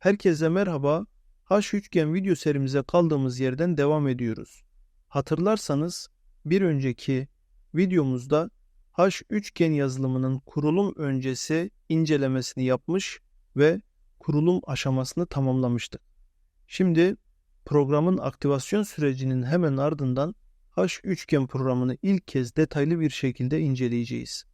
Herkese merhaba. H üçgen video serimize kaldığımız yerden devam ediyoruz. Hatırlarsanız bir önceki videomuzda H üçgen yazılımının kurulum öncesi incelemesini yapmış ve kurulum aşamasını tamamlamıştık. Şimdi programın aktivasyon sürecinin hemen ardından H üçgen programını ilk kez detaylı bir şekilde inceleyeceğiz.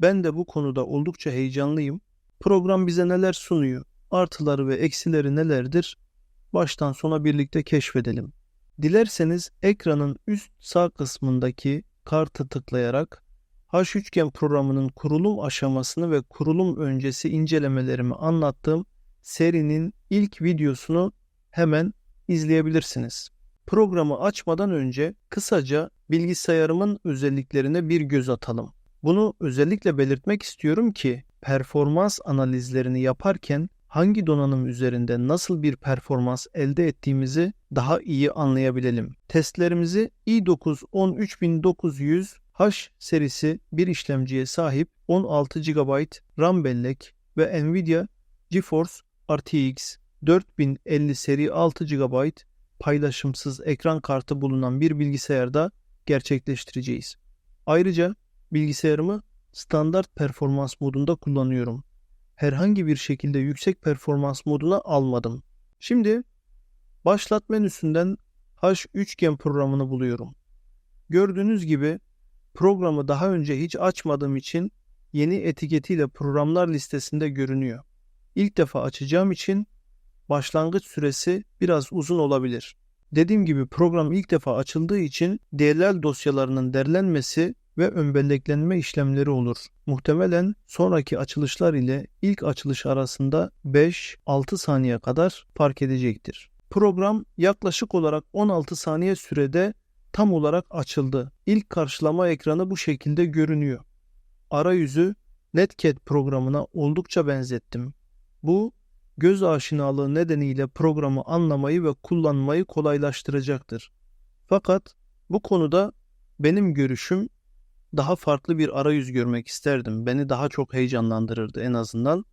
Ben de bu konuda oldukça heyecanlıyım. Program bize neler sunuyor? Artıları ve eksileri nelerdir? Baştan sona birlikte keşfedelim. Dilerseniz ekranın üst sağ kısmındaki kartı tıklayarak H üçgen programının kurulum aşamasını ve kurulum öncesi incelemelerimi anlattığım serinin ilk videosunu hemen izleyebilirsiniz. Programı açmadan önce kısaca bilgisayarımın özelliklerine bir göz atalım. Bunu özellikle belirtmek istiyorum ki performans analizlerini yaparken hangi donanım üzerinde nasıl bir performans elde ettiğimizi daha iyi anlayabilelim. Testlerimizi i9 13900 H serisi bir işlemciye sahip 16 GB RAM bellek ve Nvidia GeForce RTX 4050 seri 6 GB paylaşımsız ekran kartı bulunan bir bilgisayarda gerçekleştireceğiz. Ayrıca bilgisayarımı standart performans modunda kullanıyorum. Herhangi bir şekilde yüksek performans moduna almadım. Şimdi başlat menüsünden H üçgen programını buluyorum. Gördüğünüz gibi programı daha önce hiç açmadığım için yeni etiketiyle programlar listesinde görünüyor. İlk defa açacağım için başlangıç süresi biraz uzun olabilir. Dediğim gibi program ilk defa açıldığı için DLL dosyalarının derlenmesi ve ön belleklenme işlemleri olur. Muhtemelen sonraki açılışlar ile ilk açılış arasında 5-6 saniye kadar fark edecektir. Program yaklaşık olarak 16 saniye sürede tam olarak açıldı. İlk karşılama ekranı bu şekilde görünüyor. Arayüzü Netcat programına oldukça benzettim. Bu göz aşinalığı nedeniyle programı anlamayı ve kullanmayı kolaylaştıracaktır. Fakat bu konuda benim görüşüm daha farklı bir arayüz görmek isterdim. Beni daha çok heyecanlandırırdı en azından.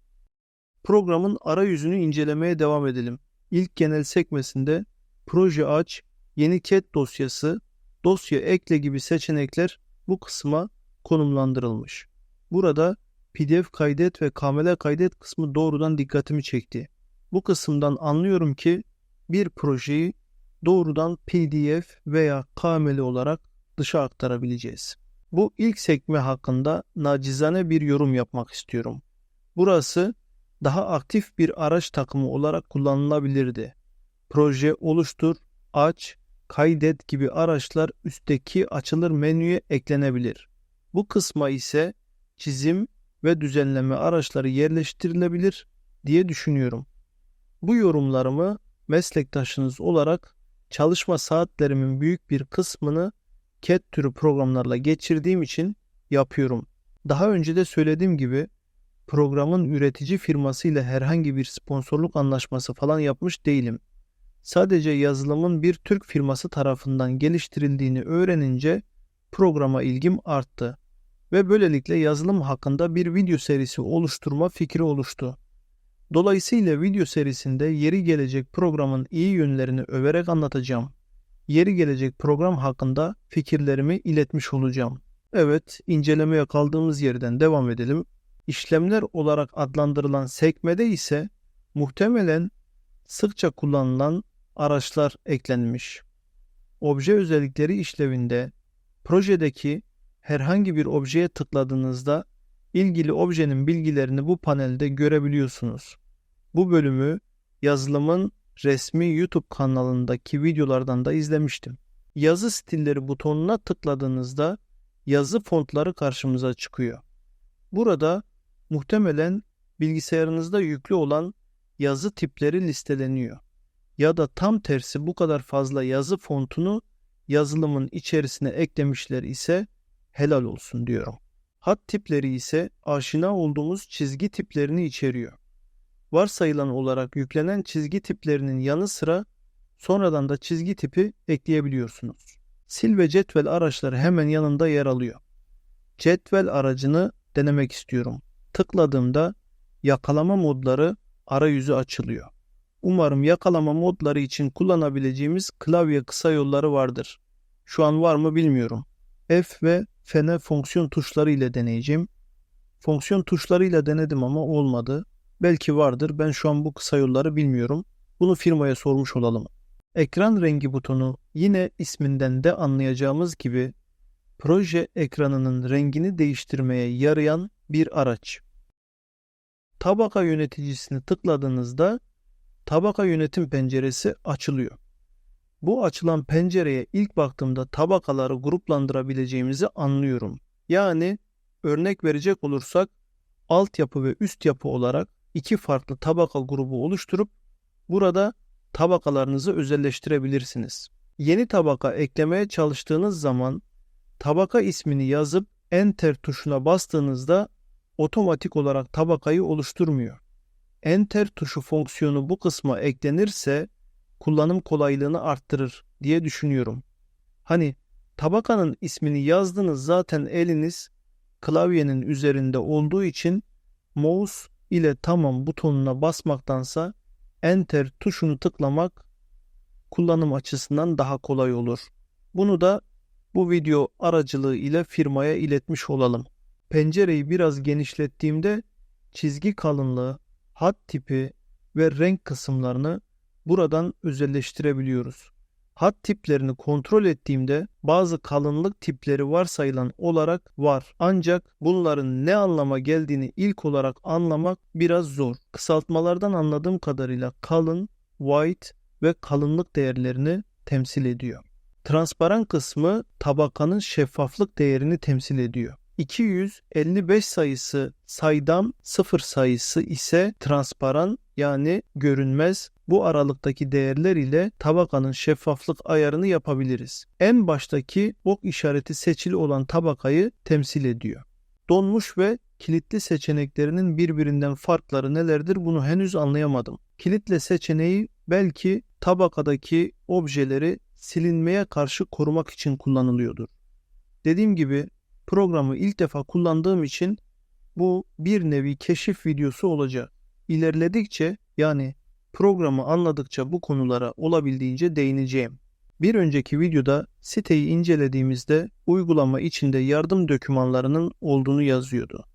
Programın arayüzünü incelemeye devam edelim. İlk genel sekmesinde proje aç, yeni cat dosyası, dosya ekle gibi seçenekler bu kısma konumlandırılmış. Burada PDF kaydet ve KML kaydet kısmı doğrudan dikkatimi çekti. Bu kısımdan anlıyorum ki bir projeyi doğrudan PDF veya KML olarak dışa aktarabileceğiz. Bu ilk sekme hakkında nacizane bir yorum yapmak istiyorum. Burası daha aktif bir araç takımı olarak kullanılabilirdi. Proje oluştur, aç, kaydet gibi araçlar üstteki açılır menüye eklenebilir. Bu kısma ise çizim ve düzenleme araçları yerleştirilebilir diye düşünüyorum. Bu yorumlarımı meslektaşınız olarak çalışma saatlerimin büyük bir kısmını CAD türü programlarla geçirdiğim için yapıyorum. Daha önce de söylediğim gibi programın üretici firması ile herhangi bir sponsorluk anlaşması falan yapmış değilim. Sadece yazılımın bir Türk firması tarafından geliştirildiğini öğrenince programa ilgim arttı ve böylelikle yazılım hakkında bir video serisi oluşturma fikri oluştu. Dolayısıyla video serisinde yeri gelecek programın iyi yönlerini överek anlatacağım. Yeri gelecek program hakkında fikirlerimi iletmiş olacağım. Evet, incelemeye kaldığımız yerden devam edelim. İşlemler olarak adlandırılan sekmede ise muhtemelen sıkça kullanılan araçlar eklenmiş. Obje özellikleri işlevinde projedeki herhangi bir objeye tıkladığınızda ilgili objenin bilgilerini bu panelde görebiliyorsunuz. Bu bölümü yazılımın resmi YouTube kanalındaki videolardan da izlemiştim. Yazı stilleri butonuna tıkladığınızda yazı fontları karşımıza çıkıyor. Burada muhtemelen bilgisayarınızda yüklü olan yazı tipleri listeleniyor. Ya da tam tersi bu kadar fazla yazı fontunu yazılımın içerisine eklemişler ise helal olsun diyorum. Hat tipleri ise aşina olduğumuz çizgi tiplerini içeriyor. Varsayılan olarak yüklenen çizgi tiplerinin yanı sıra sonradan da çizgi tipi ekleyebiliyorsunuz. Sil ve cetvel araçları hemen yanında yer alıyor. Cetvel aracını denemek istiyorum. Tıkladığımda yakalama modları arayüzü açılıyor. Umarım yakalama modları için kullanabileceğimiz klavye kısa yolları vardır. Şu an var mı bilmiyorum. F ve F'ne fonksiyon tuşları ile deneyeceğim. Fonksiyon tuşlarıyla denedim ama olmadı. Belki vardır. Ben şu an bu kısa yolları bilmiyorum. Bunu firmaya sormuş olalım. Ekran rengi butonu yine isminden de anlayacağımız gibi proje ekranının rengini değiştirmeye yarayan bir araç. Tabaka yöneticisini tıkladığınızda tabaka yönetim penceresi açılıyor. Bu açılan pencereye ilk baktığımda tabakaları gruplandırabileceğimizi anlıyorum. Yani örnek verecek olursak altyapı ve üst yapı olarak iki farklı tabaka grubu oluşturup burada tabakalarınızı özelleştirebilirsiniz. Yeni tabaka eklemeye çalıştığınız zaman tabaka ismini yazıp enter tuşuna bastığınızda otomatik olarak tabakayı oluşturmuyor. Enter tuşu fonksiyonu bu kısma eklenirse kullanım kolaylığını arttırır diye düşünüyorum. Hani tabakanın ismini yazdınız zaten eliniz klavyenin üzerinde olduğu için mouse ile tamam butonuna basmaktansa enter tuşunu tıklamak kullanım açısından daha kolay olur. Bunu da bu video aracılığı ile firmaya iletmiş olalım. Pencereyi biraz genişlettiğimde çizgi kalınlığı, hat tipi ve renk kısımlarını buradan özelleştirebiliyoruz. Hat tiplerini kontrol ettiğimde bazı kalınlık tipleri varsayılan olarak var. Ancak bunların ne anlama geldiğini ilk olarak anlamak biraz zor. Kısaltmalardan anladığım kadarıyla kalın, white ve kalınlık değerlerini temsil ediyor. Transparan kısmı tabakanın şeffaflık değerini temsil ediyor. 255 sayısı saydam, 0 sayısı ise transparan yani görünmez. Bu aralıktaki değerler ile tabakanın şeffaflık ayarını yapabiliriz. En baştaki ok işareti seçili olan tabakayı temsil ediyor. Donmuş ve kilitli seçeneklerinin birbirinden farkları nelerdir bunu henüz anlayamadım. Kilitle seçeneği belki tabakadaki objeleri silinmeye karşı korumak için kullanılıyordur. Dediğim gibi programı ilk defa kullandığım için bu bir nevi keşif videosu olacak. İlerledikçe yani programı anladıkça bu konulara olabildiğince değineceğim. Bir önceki videoda siteyi incelediğimizde uygulama içinde yardım dokümanlarının olduğunu yazıyordu.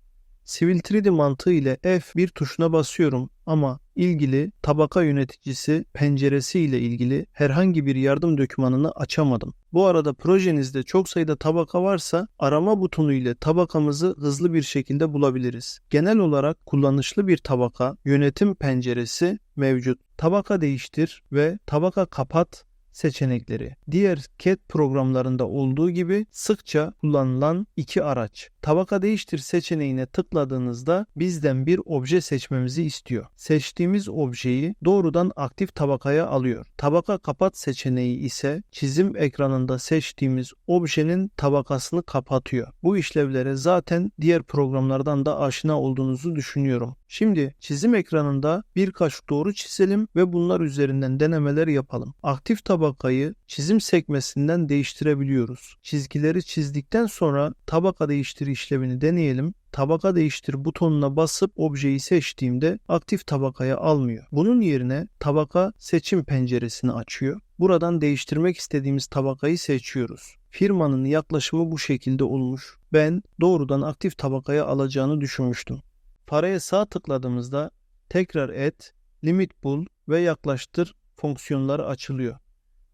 Civil 3D mantığı ile F1 tuşuna basıyorum ama ilgili tabaka yöneticisi penceresi ile ilgili herhangi bir yardım dokümanını açamadım. Bu arada projenizde çok sayıda tabaka varsa arama butonu ile tabakamızı hızlı bir şekilde bulabiliriz. Genel olarak kullanışlı bir tabaka yönetim penceresi mevcut. Tabaka değiştir ve tabaka kapat seçenekleri diğer CAD programlarında olduğu gibi sıkça kullanılan iki araç. Tabaka değiştir seçeneğine tıkladığınızda bizden bir obje seçmemizi istiyor. Seçtiğimiz objeyi doğrudan aktif tabakaya alıyor. Tabaka kapat seçeneği ise çizim ekranında seçtiğimiz objenin tabakasını kapatıyor. Bu işlevlere zaten diğer programlardan da aşina olduğunuzu düşünüyorum. Şimdi çizim ekranında birkaç doğru çizelim ve bunlar üzerinden denemeler yapalım. Aktif tabakayı çizim sekmesinden değiştirebiliyoruz. Çizgileri çizdikten sonra tabaka değiştir işlevini deneyelim tabaka değiştir butonuna basıp objeyi seçtiğimde aktif tabakaya almıyor. Bunun yerine tabaka seçim penceresini açıyor. Buradan değiştirmek istediğimiz tabakayı seçiyoruz. Firmanın yaklaşımı bu şekilde olmuş. Ben doğrudan aktif tabakaya alacağını düşünmüştüm. Paraya sağ tıkladığımızda tekrar et, limit bul ve yaklaştır fonksiyonları açılıyor.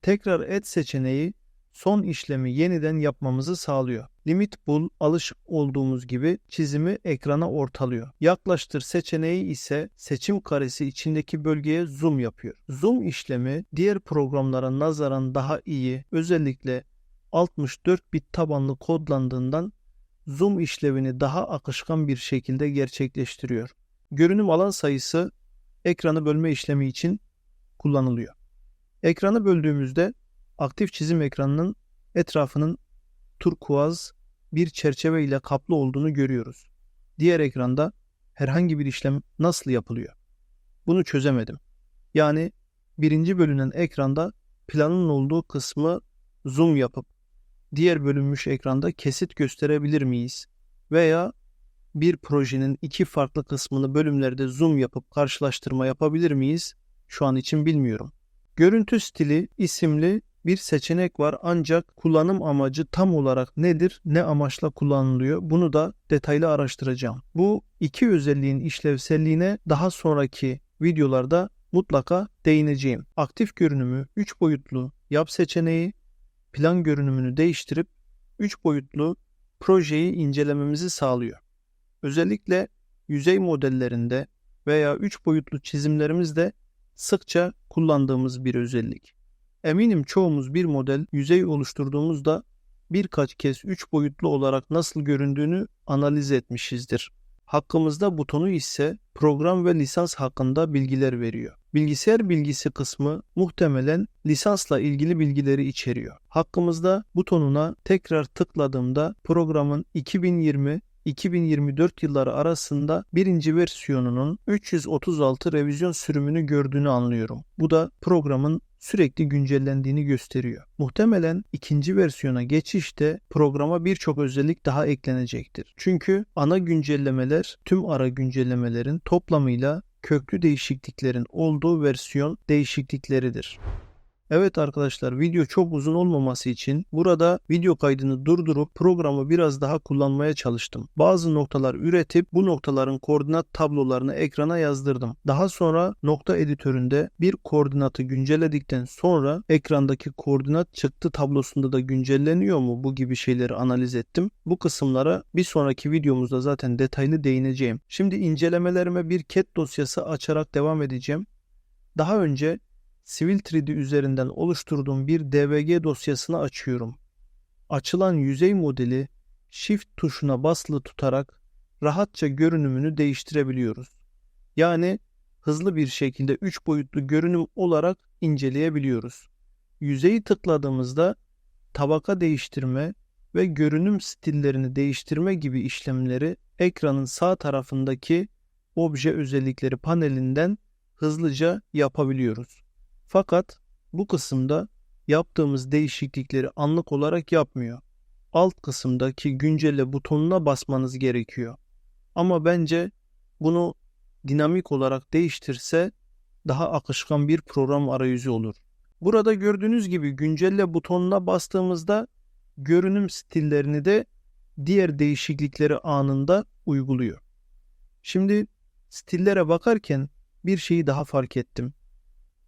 Tekrar et seçeneği son işlemi yeniden yapmamızı sağlıyor. Limit bul alışık olduğumuz gibi çizimi ekrana ortalıyor. Yaklaştır seçeneği ise seçim karesi içindeki bölgeye zoom yapıyor. Zoom işlemi diğer programlara nazaran daha iyi özellikle 64 bit tabanlı kodlandığından zoom işlevini daha akışkan bir şekilde gerçekleştiriyor. Görünüm alan sayısı ekranı bölme işlemi için kullanılıyor. Ekranı böldüğümüzde aktif çizim ekranının etrafının turkuaz bir çerçeve ile kaplı olduğunu görüyoruz. Diğer ekranda herhangi bir işlem nasıl yapılıyor? Bunu çözemedim. Yani birinci bölünen ekranda planın olduğu kısmı zoom yapıp diğer bölünmüş ekranda kesit gösterebilir miyiz? Veya bir projenin iki farklı kısmını bölümlerde zoom yapıp karşılaştırma yapabilir miyiz? şu an için bilmiyorum. Görüntü stili isimli bir seçenek var ancak kullanım amacı tam olarak nedir, ne amaçla kullanılıyor bunu da detaylı araştıracağım. Bu iki özelliğin işlevselliğine daha sonraki videolarda mutlaka değineceğim. Aktif görünümü 3 boyutlu yap seçeneği plan görünümünü değiştirip 3 boyutlu projeyi incelememizi sağlıyor. Özellikle yüzey modellerinde veya 3 boyutlu çizimlerimizde sıkça kullandığımız bir özellik. Eminim çoğumuz bir model yüzey oluşturduğumuzda birkaç kez 3 boyutlu olarak nasıl göründüğünü analiz etmişizdir. Hakkımızda butonu ise program ve lisans hakkında bilgiler veriyor. Bilgisayar bilgisi kısmı muhtemelen lisansla ilgili bilgileri içeriyor. Hakkımızda butonuna tekrar tıkladığımda programın 2020 2024 yılları arasında birinci versiyonunun 336 revizyon sürümünü gördüğünü anlıyorum. Bu da programın sürekli güncellendiğini gösteriyor. Muhtemelen ikinci versiyona geçişte programa birçok özellik daha eklenecektir. Çünkü ana güncellemeler tüm ara güncellemelerin toplamıyla köklü değişikliklerin olduğu versiyon değişiklikleridir. Evet arkadaşlar video çok uzun olmaması için burada video kaydını durdurup programı biraz daha kullanmaya çalıştım. Bazı noktalar üretip bu noktaların koordinat tablolarını ekrana yazdırdım. Daha sonra nokta editöründe bir koordinatı güncelledikten sonra ekrandaki koordinat çıktı tablosunda da güncelleniyor mu bu gibi şeyleri analiz ettim. Bu kısımlara bir sonraki videomuzda zaten detaylı değineceğim. Şimdi incelemelerime bir CAD dosyası açarak devam edeceğim. Daha önce Civil 3D üzerinden oluşturduğum bir DVG dosyasını açıyorum. Açılan yüzey modeli Shift tuşuna basılı tutarak rahatça görünümünü değiştirebiliyoruz. Yani hızlı bir şekilde 3 boyutlu görünüm olarak inceleyebiliyoruz. Yüzeyi tıkladığımızda tabaka değiştirme ve görünüm stillerini değiştirme gibi işlemleri ekranın sağ tarafındaki obje özellikleri panelinden hızlıca yapabiliyoruz. Fakat bu kısımda yaptığımız değişiklikleri anlık olarak yapmıyor. Alt kısımdaki güncelle butonuna basmanız gerekiyor. Ama bence bunu dinamik olarak değiştirse daha akışkan bir program arayüzü olur. Burada gördüğünüz gibi güncelle butonuna bastığımızda görünüm stillerini de diğer değişiklikleri anında uyguluyor. Şimdi stillere bakarken bir şeyi daha fark ettim.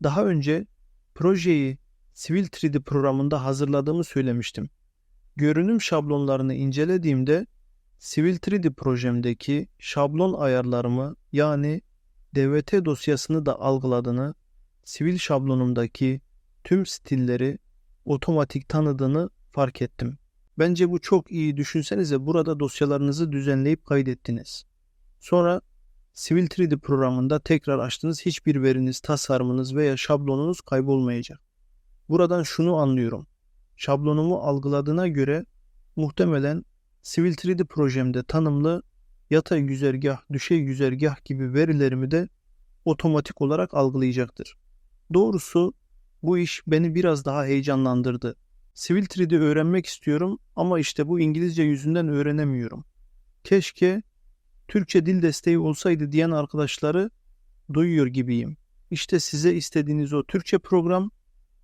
Daha önce projeyi Civil 3D programında hazırladığımı söylemiştim. Görünüm şablonlarını incelediğimde Civil 3D projemdeki şablon ayarlarımı yani DVT dosyasını da algıladığını, sivil şablonumdaki tüm stilleri otomatik tanıdığını fark ettim. Bence bu çok iyi düşünsenize burada dosyalarınızı düzenleyip kaydettiniz. Sonra Civil 3D programında tekrar açtığınız hiçbir veriniz, tasarımınız veya şablonunuz kaybolmayacak. Buradan şunu anlıyorum. Şablonumu algıladığına göre muhtemelen Civil 3D projemde tanımlı yatay güzergah, düşey güzergah gibi verilerimi de otomatik olarak algılayacaktır. Doğrusu bu iş beni biraz daha heyecanlandırdı. Civil 3D öğrenmek istiyorum ama işte bu İngilizce yüzünden öğrenemiyorum. Keşke Türkçe dil desteği olsaydı diyen arkadaşları duyuyor gibiyim. İşte size istediğiniz o Türkçe program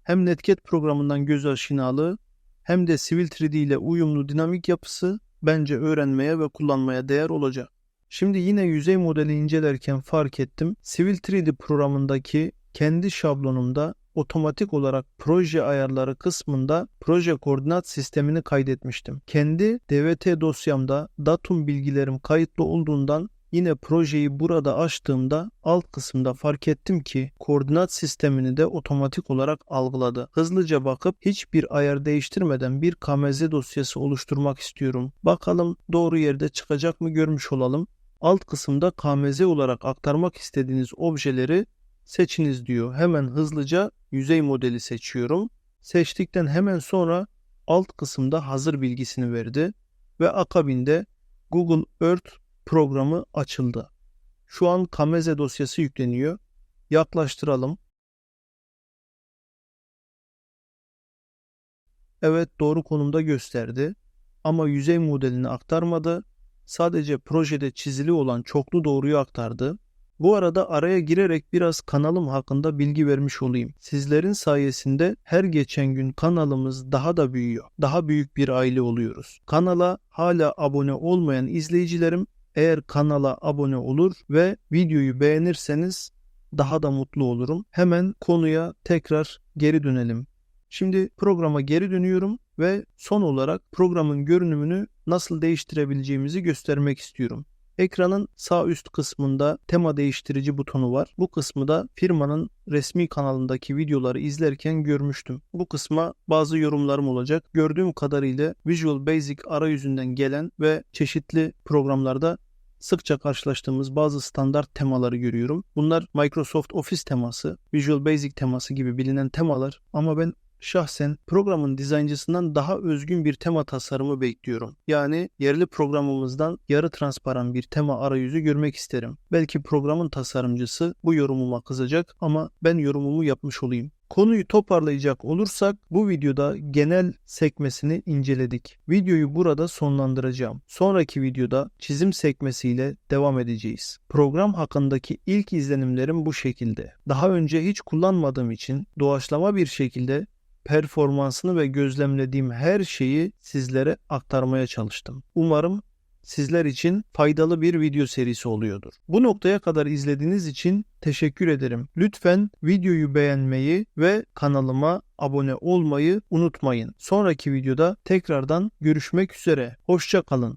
hem Netcat programından göz aşinalığı hem de Civil 3D ile uyumlu dinamik yapısı bence öğrenmeye ve kullanmaya değer olacak. Şimdi yine yüzey modeli incelerken fark ettim. Civil 3D programındaki kendi şablonumda otomatik olarak proje ayarları kısmında proje koordinat sistemini kaydetmiştim. Kendi DVT dosyamda datum bilgilerim kayıtlı olduğundan Yine projeyi burada açtığımda alt kısımda fark ettim ki koordinat sistemini de otomatik olarak algıladı. Hızlıca bakıp hiçbir ayar değiştirmeden bir KMZ dosyası oluşturmak istiyorum. Bakalım doğru yerde çıkacak mı görmüş olalım. Alt kısımda KMZ olarak aktarmak istediğiniz objeleri seçiniz diyor. Hemen hızlıca yüzey modeli seçiyorum. Seçtikten hemen sonra alt kısımda hazır bilgisini verdi ve akabinde Google Earth programı açıldı. Şu an Kameze dosyası yükleniyor. Yaklaştıralım. Evet doğru konumda gösterdi ama yüzey modelini aktarmadı. Sadece projede çizili olan çoklu doğruyu aktardı. Bu arada araya girerek biraz kanalım hakkında bilgi vermiş olayım. Sizlerin sayesinde her geçen gün kanalımız daha da büyüyor. Daha büyük bir aile oluyoruz. Kanala hala abone olmayan izleyicilerim eğer kanala abone olur ve videoyu beğenirseniz daha da mutlu olurum. Hemen konuya tekrar geri dönelim. Şimdi programa geri dönüyorum ve son olarak programın görünümünü nasıl değiştirebileceğimizi göstermek istiyorum. Ekranın sağ üst kısmında tema değiştirici butonu var. Bu kısmı da firmanın resmi kanalındaki videoları izlerken görmüştüm. Bu kısma bazı yorumlarım olacak. Gördüğüm kadarıyla Visual Basic arayüzünden gelen ve çeşitli programlarda sıkça karşılaştığımız bazı standart temaları görüyorum. Bunlar Microsoft Office teması, Visual Basic teması gibi bilinen temalar ama ben şahsen programın dizayncısından daha özgün bir tema tasarımı bekliyorum. Yani yerli programımızdan yarı transparan bir tema arayüzü görmek isterim. Belki programın tasarımcısı bu yorumuma kızacak ama ben yorumumu yapmış olayım. Konuyu toparlayacak olursak bu videoda genel sekmesini inceledik. Videoyu burada sonlandıracağım. Sonraki videoda çizim sekmesiyle devam edeceğiz. Program hakkındaki ilk izlenimlerim bu şekilde. Daha önce hiç kullanmadığım için doğaçlama bir şekilde performansını ve gözlemlediğim her şeyi sizlere aktarmaya çalıştım. Umarım sizler için faydalı bir video serisi oluyordur. Bu noktaya kadar izlediğiniz için teşekkür ederim. Lütfen videoyu beğenmeyi ve kanalıma abone olmayı unutmayın. Sonraki videoda tekrardan görüşmek üzere. Hoşça kalın.